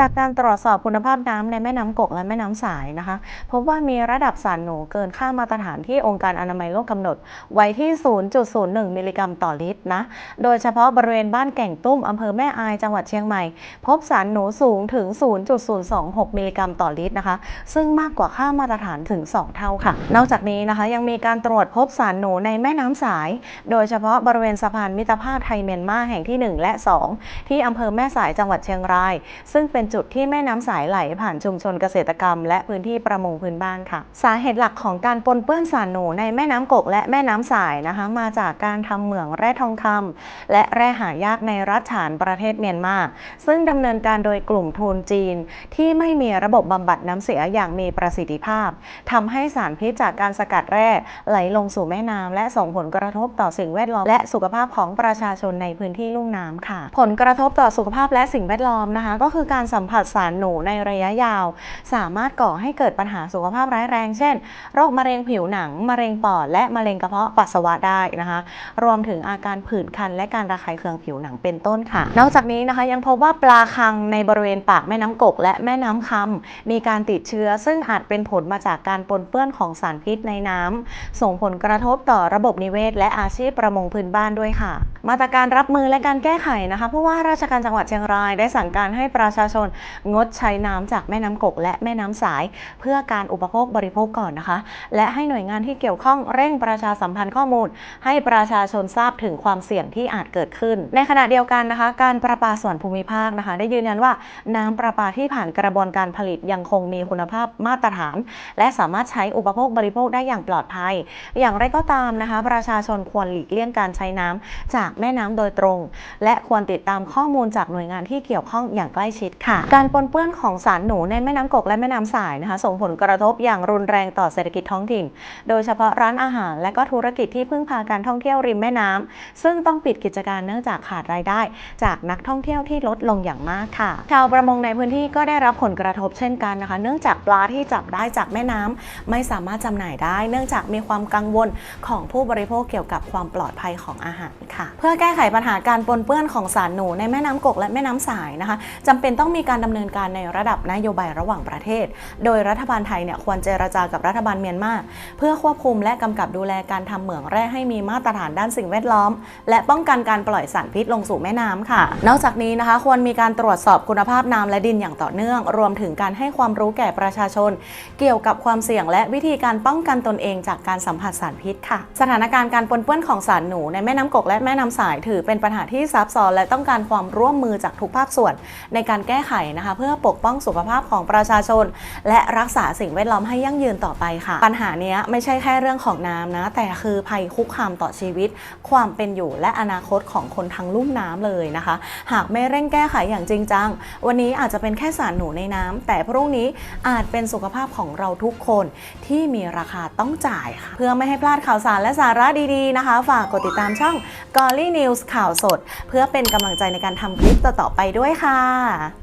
จากการตรวจสอบคุณภาพน้ำในแม่น้ำกกและแม่น้ำสายนะคะ พบว่ามีระดับสารหนูเกินค่ามาตรฐานที่องค์การอนามัยโลกกำหนด ไว้ที่ 0.01 มิลลิกรัมต่อลิตรนะ โดยเฉพาะบริเวณบ้านแก่งตุ้มอำเภอแม่อายจังหวัดเชียงใหม่ พบสารหนูสูงถึง 0.026 มิลลิกรัมต่อลิตรนะคะ ซึ่งมากกว่าค่ามาตรฐานถึง 2 เท่าค่ะ นอกจากนี้นะคะยังมีการตรวจพบสารหนูในแม่น้ำสาย โดยเฉพาะบริเวณสะพานมิตรภาพไทยเมียนมาแห่งที่ 1 และ 2 ที่อำเภอแม่สายจังหวัดเชียงราย ซึ่งเป็นจุดที่แม่น้ำสายไหลผ่านชุมชนเกษตรกรรม และพื้นที่ประมงพื้นบ้านค่ะ สาเหตุหลักของการปนเปื้อนสารหนูในแม่น้ำกกและแม่น้ำสายนะคะ มาจากการทำเหมืองแร่ทองคำและแร่หายากในรัฐฉานประเทศเมียนมาซึ่งดำเนินการโดยกลุ่มทุนจีน ที่ไม่มีระบบบำบัดน้ำเสียอย่างมีประสิทธิภาพทำให้สารพิษจากการสกัดแร่ไหลลงสู่แม่น้ำและส่งผลกระทบต่อสิ่งแวดล้อมและสุขภาพของประชาชนในพื้นที่ลุ่มน้ำค่ะ ผลกระทบต่อสุขภาพและสิ่งแวดล้อมนะคะ ก็คือการสัมผัสสารหนูในระยะยาว สามารถก่อให้เกิดปัญหาสุขภาพร้ายแรง เช่น โรคมะเร็งผิวหนัง มะเร็งปอด และมะเร็งกระเพาะปัสสาวะได้นะคะ รวมถึงอาการผื่นคัน และการระคายเคืองผิวหนังเป็นต้นค่ะ นอกจากนี้นะคะยังพบว่าปลาคังในบริเวณปากแม่น้ำกก และแม่น้ำคำมีการติดเชื้อ ซึ่งอาจเป็นผลมาจากการปนเปื้อนของสารพิษในน้ำส่งผลกระทบต่อระบบนิเวศ และอาชีพประมงพื้นบ้านด้วยค่ะ มาตรการรับมือและการแก้ไขนะคะผู้ว่าราชการจังหวัดเชียงรายได้สั่งการให้ประชาชนงดใช้น้ำจากแม่น้ำกก และแม่น้ำสาย เพื่อการอุปโภคบริโภคก่อนนะคะ และให้หน่วยงานที่เกี่ยวข้องเร่งประชาสัมพันธ์ข้อมูล ให้ประชาชนทราบถึงความเสี่ยงที่อาจเกิดขึ้น ในขณะเดียวกันนะคะ การประปาส่วนภูมิภาคนะคะ ได้ยืนยันว่าน้ำประปาที่ผ่านกระบวนการผลิตยังคงมีคุณภาพมาตรฐาน และสามารถใช้อุปโภคบริโภคได้อย่างปลอดภัย อย่างไรก็ตามนะคะ ประชาชนควรหลีกเลี่ยงการใช้น้ำจากแม่น้ำโดยตรง และควรติดตามข้อมูลจากหน่วยงานที่เกี่ยวข้องอย่างใกล้ชิดค่ะการปนเปื้อนของสารหนูในแม่น้ำกกและแม่น้ำสายนะคะ ส่งผลกระทบอย่างรุนแรงต่อเศรษฐกิจท้องถิ่น โดยเฉพาะร้านอาหาร และก็ธุรกิจที่พึ่งพาการท่องเที่ยวริมแม่น้ำซึ่งต้องปิดกิจการเนื่องจากขาดรายได้ จากนักท่องเที่ยวที่ลดลงอย่างมากค่ะ ชาวประมงในพื้นที่ก็ได้รับผลกระทบเช่นกันนะคะ เนื่องจากปลาที่จับได้จากแม่น้ำไม่สามารถจำหน่ายได้ เนื่องจากมีความกังวลของผู้บริโภคเกี่ยวกับความปลอดภัยของอาหารค่ะ เพื่อแก้ไขปัญหาการปนเปื้อนของสารหนูในแม่น้ำกกและแม่น้ำสายนะคะจำเป็นต้องมีีการดำเนินการในระดับนโยบายระหว่างประเทศ โดยรัฐบาลไทยเนี่ยควรเจรจากับรัฐบาลเมียนมาเพื่อควบคุมและกำกับดูแลการทำเหมืองแร่ให้มีมาตรฐานด้านสิ่งแวดล้อม และป้องกันการปล่อยสารพิษลงสู่แม่น้ำค่ะ นอกจากนี้นะคะ ควรมีการตรวจสอบคุณภาพน้ำและดินอย่างต่อเนื่อง รวมถึงการให้ความรู้แก่ประชาชน เกี่ยวกับความเสี่ยงและวิธีการป้องกันตนเองจากการสัมผัสสารพิษค่ะ สถานการณ์การปนเปื้อนของสารหนูในแม่น้ำกกและแม่น้ำสายถือเป็นปัญหาที่ซับซ้อนและต้องการความร่วมมือจากทุกภาคส่วน ในการแก้ไขนะคะ เพื่อปกป้องสุขภาพของประชาชน และรักษาสิ่งแวดล้อมให้ยั่งยืนต่อไปค่ะ ปัญหานี้ไม่ใช่แค่เรื่องของน้ำนะ แต่คือภัยคุกคามต่อชีวิต ความเป็นอยู่และอนาคตของคนทั้งลุ่มน้ำเลยนะคะ หากไม่เร่งแก้ไขอย่างจริงจัง วันนี้อาจจะเป็นแค่สารหนูในน้ำแต่พรุ่งนี้อาจเป็นสุขภาพของเราทุกคนที่มีราคาต้องจ่ายค่ะ เพื่อไม่ให้พลาดข่าวสารและสาระดีๆนะคะ ฝากกดติดตามช่อง g o l l y News ข่าวสด เพื่อเป็นกำลังใจในการทำคลิปต่อๆไปด้วยค่ะ